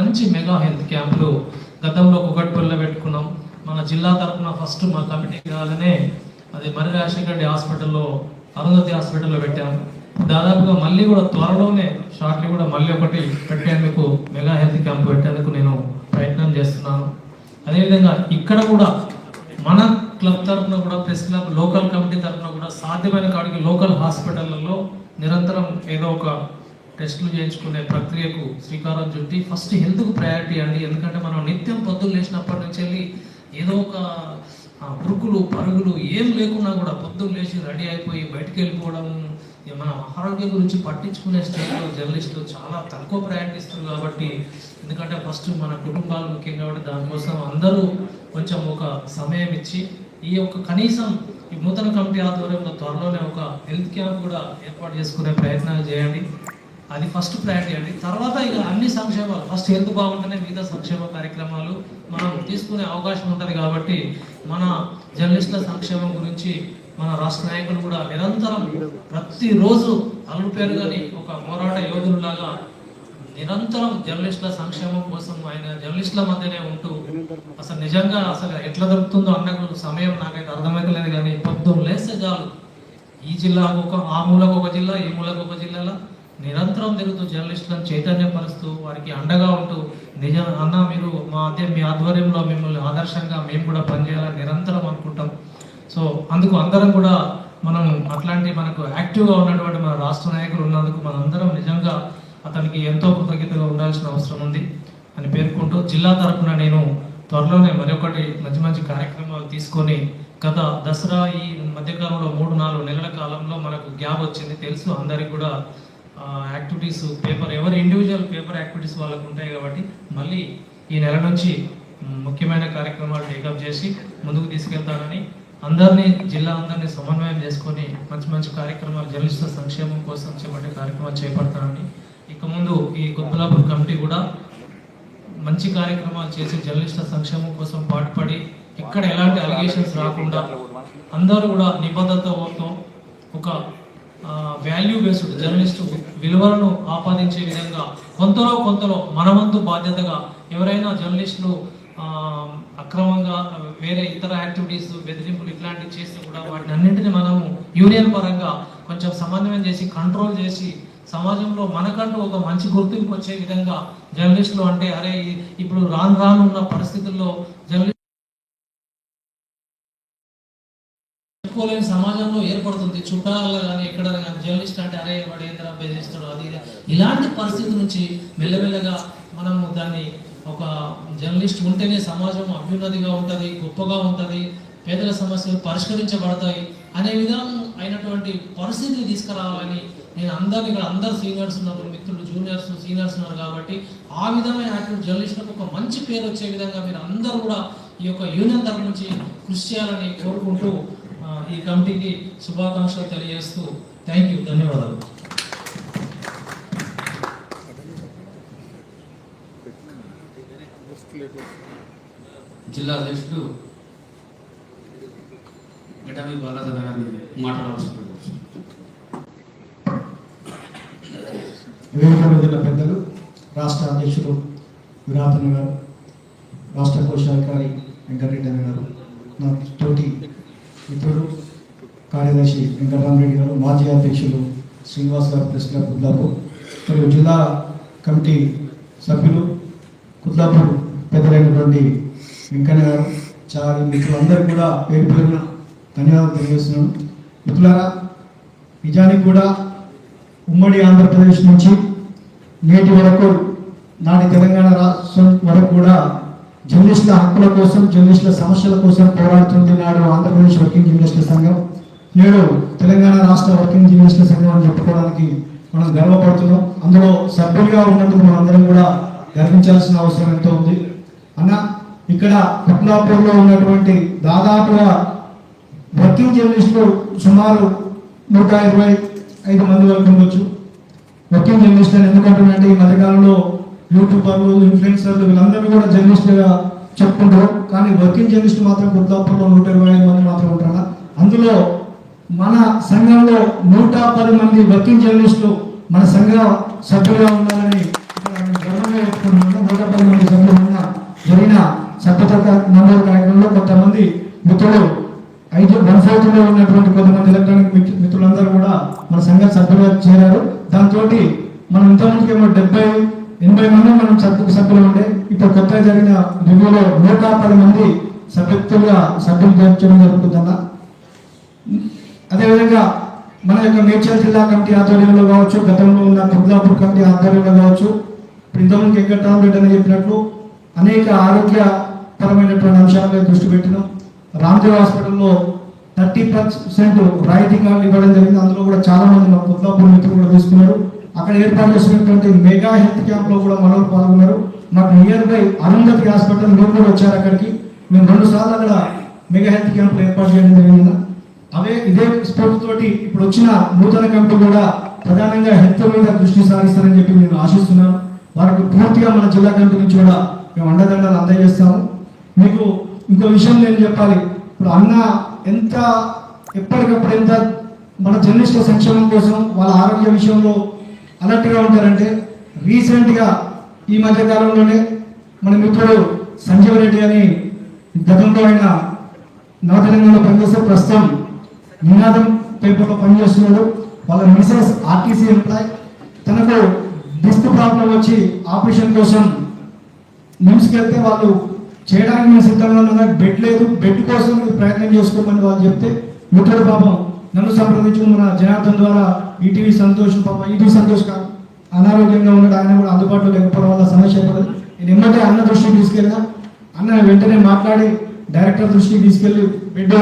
మంచి mega health క్యాంపులు గతంలో కుకట్పల్లిలో పెట్టుకున్నాం. మన జిల్లా తరఫున ఫస్ట్ మా కమిటీ కాగానే అది మర్రి రాజశేఖర రెడ్డి హాస్పిటల్లో అరుంధతి హాస్పిటల్లో పెట్టాం. దాదాపుగా మళ్ళీ కూడా త్వరలోనే షార్ట్లీ కూడా మళ్ళీ ఒకటి పెట్టేందుకు మెగా హెల్త్ క్యాంప్ పెట్టేందుకు నేను ప్రయత్నం చేస్తున్నాను. అదేవిధంగా ఇక్కడ కూడా మన క్లబ్ తరఫున కూడా ప్రెస్ క్లబ్ లోకల్ కమిటీ తరఫున కూడా సాధ్యమైన కాడికి లోకల్ హాస్పిటల్లో నిరంతరం ఏదో ఒక టెస్టులు చేయించుకునే ప్రక్రియకు శ్రీకారం చుట్టి ఫస్ట్ హెల్త్కు ప్రయారిటీ అండి. ఎందుకంటే మనం నిత్యం పొద్దున్న లేచినప్పటి నుంచి వెళ్ళి ఏదో ఒక పురుగులు పరుగులు ఏం లేకున్నా కూడా పొద్దున్న లేచి రెడీ అయిపోయి బయటికి వెళ్ళిపోవడం మన ఆరోగ్యం గురించి పట్టించుకునే స్టేజ్లో జర్నలిస్టులు చాలా తక్కువ ప్రయాణిస్తారు కాబట్టి ఎందుకంటే ఫస్ట్ మన కుటుంబాలు ముఖ్యం కాబట్టి దానికోసం అందరూ కొంచెం ఒక సమయం ఇచ్చి ఈ యొక్క కనీసం ఈ నూతన కమిటీ ఆధ్వర్యంలో త్వరలోనే ఒక హెల్త్ క్యాంప్ కూడా ఏర్పాటు చేసుకునే ప్రయత్నాలు చేయండి. అది ఫస్ట్ ప్రయారిటీ అండి. తర్వాత ఇక అన్ని సంక్షేమాలు ఫస్ట్ హెల్త్ బాగుంటేనే మిగతా సంక్షేమ కార్యక్రమాలు మనం తీసుకునే అవకాశం ఉంటుంది కాబట్టి మన జర్నలిస్టుల సంక్షేమం గురించి మన రాష్ట్ర నాయకులు కూడా నిరంతరం ప్రతిరోజు అల్లు పేరు కానీ ఒక పోరాట యోధుల్లాగా నిరంతరం జర్నలిస్టుల సంక్షేమం కోసం ఆయన జర్నలిస్టుల మధ్యనే ఉంటూ అసలు నిజంగా అసలు ఎట్లా దొరుకుతుందో అన్నకు సమయం నాకైతే అర్థమైతలేదు కానీ పొద్దున్న లేస్తే చాలు. ఈ జిల్లాకు ఒక ఆ మూలకు ఒక జిల్లా ఈ మూలకు ఒక జిల్లాలో? నిరంతరం తిరుగుతూ జర్నలిస్టులను చైతన్యపరుస్తూ వారికి అండగా ఉంటూ నిజ అన్న మీరు మా అదే మీ ఆధ్వర్యంలో మిమ్మల్ని ఆదర్శంగా మేము కూడా పనిచేయాలని నిరంతరం అనుకుంటాం. సో అందుకు అందరం కూడా మనం అట్లాంటి మనకు యాక్టివ్గా ఉన్నటువంటి మన రాష్ట్ర నాయకులు ఉన్నందుకు మనందరం నిజంగా అతనికి ఎంతో కృతజ్ఞతగా ఉండాల్సిన అవసరం ఉంది అని పేర్కొంటూ జిల్లా తరఫున నేను త్వరలోనే మరొకటి మంచి మంచి కార్యక్రమాలు తీసుకొని గత దసరా ఈ మధ్యకాలంలో మూడు నాలుగు నెలల కాలంలో మనకు గ్యాప్ వచ్చింది. తెలుసు అందరికి కూడా యాక్టివిటీస్ పేపర్ ఎవరి ఇండివిజువల్ పేపర్ యాక్టివిటీస్ వాళ్ళకు ఉంటాయి కాబట్టి మళ్ళీ ఈ నెల నుంచి ముఖ్యమైన కార్యక్రమాలు టేకప్ చేసి ముందుకు తీసుకెళ్తానని అందరినీ జిల్లా అందరినీ సమన్వయం చేసుకొని మంచి మంచి కార్యక్రమాలు జర్నలిస్టుల సంక్షేమం కోసం చేపట్టే కార్యక్రమాలు చేపడతానని. ఇక ముందు ఈ కుత్బులాపూర్ కమిటీ కూడా మంచి కార్యక్రమాలు చేసి జర్నలిస్టుల సంక్షేమం కోసం పాటుపడి ఎక్కడ ఎలాంటి అలిగేషన్స్ రాకుండా అందరూ కూడా నిబద్ధతతో ఒక వాల్యూ బేస్డ్ జర్నలిస్ట్ విలువలను ఆపాదించే విధంగా కొంతలో కొంతలో మనవంతు బాధ్యతగా ఎవరైనా జర్నలిస్టులు అక్రమంగా వేరే ఇతర యాక్టివిటీస్ బెదిరింపులు ఇట్లాంటివి చేస్తే కూడా వాటిని అన్నింటినీ మనము యూనియన్ పరంగా కొంచెం సమన్వయం చేసి కంట్రోల్ చేసి సమాజంలో మనకంటూ ఒక మంచి గుర్తింపు వచ్చే విధంగా జర్నలిస్టులు అంటే అరే ఇప్పుడు రాను రానున్న పరిస్థితుల్లో జర్నలిస్ట్ చెప్పుకోలేని సమాజంలో ఏర్పడుతుంది. చుట్టాలలో కానీ ఎక్కడ కానీ జర్నలిస్ట్ అంటే అరే వాడు ఏంద్రా బెదిరిస్తాడు అది ఇలాంటి పరిస్థితి నుంచి మెల్లమెల్లగా మనము దాన్ని ఒక జర్నలిస్ట్ ఉంటేనే సమాజం అభ్యున్నతిగా ఉంటుంది గొప్పగా ఉంటుంది పేదల సమస్యలు పరిష్కరించబడతాయి అనే విధం అయినటువంటి పరిస్థితిని తీసుకురావాలని నేను అందరిని ఇక్కడ అందరు సీనియర్స్ ఉన్నారు మిత్రులు జూనియర్స్ సీనియర్స్ ఉన్నారు కాబట్టి ఆ విధమైన యాక్టివ్ జర్నలిస్టులకు ఒక మంచి పేరు వచ్చే విధంగా మీరు అందరూ కూడా ఈ యొక్క యూనియన్ తరఫు నుంచి కృషి చేయాలని కోరుకుంటూ ఈ కమిటీకి శుభాకాంక్షలు తెలియజేస్తూ థ్యాంక్ యూ ధన్యవాదాలు. జిల్లా అధ్యక్షుడు గడ్డమి బాలాజన గారిని మీద ఉన్న పెద్దలు రాష్ట్ర అధ్యక్షుడు విరాతన్ గారు రాష్ట్ర కోశాధికారి వెంకటరెడ్డి అన్న గారు నా తోటి మిత్రుడు కార్యదర్శి వెంకటరామరెడ్డి గారు మాజీ అధ్యక్షులు శ్రీనివాస్ గారు ప్రెస్ క్లబ్ కుద్లాపూర్ మరియు జిల్లా కమిటీ సభ్యులు కుద్లాపూర్ పెద్దలైనటువంటి వెంకన్న గారు చారి మిత్రులందరూ కూడా పేరు పేరున ధన్యవాదాలు తెలియజేస్తున్నాను. మిత్రులారా నిజానికి కూడా ఉమ్మడి ఆంధ్రప్రదేశ్ నుంచి నేటి వరకు నాటి తెలంగాణ రాష్ట్రం వరకు కూడా జర్నలిస్టుల హక్కుల కోసం జర్నలిస్టుల సమస్యల కోసం పోరాడుతుంది నాడు ఆంధ్రప్రదేశ్ వర్కింగ్ జర్నలిస్టుల సంఘం నేడు తెలంగాణ రాష్ట్ర వర్కింగ్ జర్నలిస్టుల సంఘం అని చెప్పుకోవడానికి మనం గర్వపడుతున్నాం. అందులో సభ్యులుగా ఉన్నందుకు మనందరం కూడా గర్వించాల్సిన అవసరం ఎంతో ఉంది. అన్న ఇక్కడ కుట్లాపూర్లో ఉన్నటువంటి దాదాపుగా వర్కింగ్ జర్నలిస్టులు సుమారు నూట ఇరవై ఐదు మంది వరకు ఉండొచ్చు. వర్కింగ్ జర్నలిస్ట్ అని ఎందుకంటున్నారంటే ఈ మధ్యకాలంలో యూట్యూబర్లు ఇన్ఫ్లుయెన్సర్లు వీళ్ళందరూ కూడా జర్నలిస్టులుగా చెప్పుకుంటారు కానీ వర్కింగ్ జర్నలిస్ట్ మాత్రం కుత్లాపూర్లో నూట ఇరవై ఐదు మంది మాత్రం ఉంటారా అందులో మన సంఘంలో నూట పది మంది వర్కింగ్ జర్నలిస్టులు మన సంఘ సభ్యులుగా ఉండాలని నూట పది మంది సభ్యులుగా జరిగిన సభ్యత నమోదు కార్యక్రమంలో కొంతమంది మిత్రులు ఐదు వన్ ఫోర్త్లో ఉన్నటువంటి కొంతమంది ఎలక్ట్రానిక్ మిత్రులందరూ కూడా మన సంఘ సభ్యులుగా చేరారు. దాంతో మనం ఇంతకుముందుకు ఏమో డెబ్బై ఎనభై మంది మనం సభ్యులు సభ్యులు ఉండే ఇప్పుడు కొత్తగా జరిగిన రివ్యూలో నూట పది మంది సభ్యులుగా సభ్యులు చేర్చడం జరుగుతుందన్న. అదేవిధంగా మన యొక్క మేడ్చల్ జిల్లా కమిటీ ఆధ్వర్యంలో కావచ్చు గతంలో ఉన్న కుబ్లాపూర్ కమిటీ ఆధ్వర్యంలో కావచ్చు ఇప్పుడు ఇంతకుముందు వెంకటరామరెడ్డి అని చెప్పినట్లు అనేక ఆరోగ్యపరమైనటువంటి అంశాల మీద దృష్టి పెట్టినాం. రామ్దేవ్ హాస్పిటల్లో థర్టీ పర్సెంట్ రాయితీ కార్డులు ఇవ్వడం జరిగింది. అందులో కూడా చాలా మంది మా కుబ్లాపూర్ మిత్రులు కూడా తీసుకున్నారు. అక్కడ ఏర్పాటు చేసినటువంటి మెగా హెల్త్ క్యాంప్లో కూడా మనోళ్ళు పాల్గొన్నారు. మాకు నియర్ బై అరుంధతి హాస్పిటల్ మీరు కూడా వచ్చారు అక్కడికి. మేము రెండు సార్లు అక్కడ మెగా హెల్త్ క్యాంప్ ఏర్పాటు చేయడం జరిగింది. అవే ఇదే స్పోర్ట్స్ తోటి ఇప్పుడు వచ్చిన నూతన కమిటీ కూడా ప్రధానంగా హెల్త్ మీద దృష్టి సారిస్తారని చెప్పి నేను ఆశిస్తున్నాను. వారికి పూర్తిగా మన జిల్లా కమిటీ నుంచి కూడా మేము అండదండలు అందజేస్తాము. మీకు ఇంకో విషయం నేను చెప్పాలి. ఇప్పుడు అన్న ఎంత ఎప్పటికప్పుడు ఎంత మన జర్నలిస్టుల సంక్షేమం కోసం వాళ్ళ ఆరోగ్య విషయంలో అలర్ట్గా ఉంటారంటే రీసెంట్గా ఈ మధ్య కాలంలోనే మన మిత్రుడు సంజీవ్ రెడ్డి అని గతంలో ఆయన నవతెలంగాణలో పనిచేస్తే ప్రస్తుతం నినాదం పేపర్లో పనిచేస్తున్నాడు. వాళ్ళ మిసెస్ ఆర్టీసీ ఎంప్లాయ్. తనకు డిస్క్ ప్రాబ్లం వచ్చి ఆపరేషన్ కోసం నిమ్స్కి వెళ్తే వాళ్ళు చేయడానికి మేము సిద్ధంగా ఉన్నాం. బెడ్ లేదు. బెడ్ కోసం ప్రయత్నం చేసుకోమని వాళ్ళు చెప్తే ముట్టడు పాపం నన్ను సంప్రదించి మన జనార్దన్ ద్వారా ఈటీవీ సంతోష్ పాపం ఈటీవీ సంతోష్ కాదు. అనారోగ్యంగా ఉన్నాడు. ఆయన కూడా అందుబాటులో లేకపోవడం వల్ల సమస్య పడదు నేను ఎమ్మటే అన్న దృష్టికి తీసుకెళ్ళినా అన్న వెంటనే మాట్లాడి డైరెక్టర్ దృష్టికి తీసుకెళ్ళి బెడ్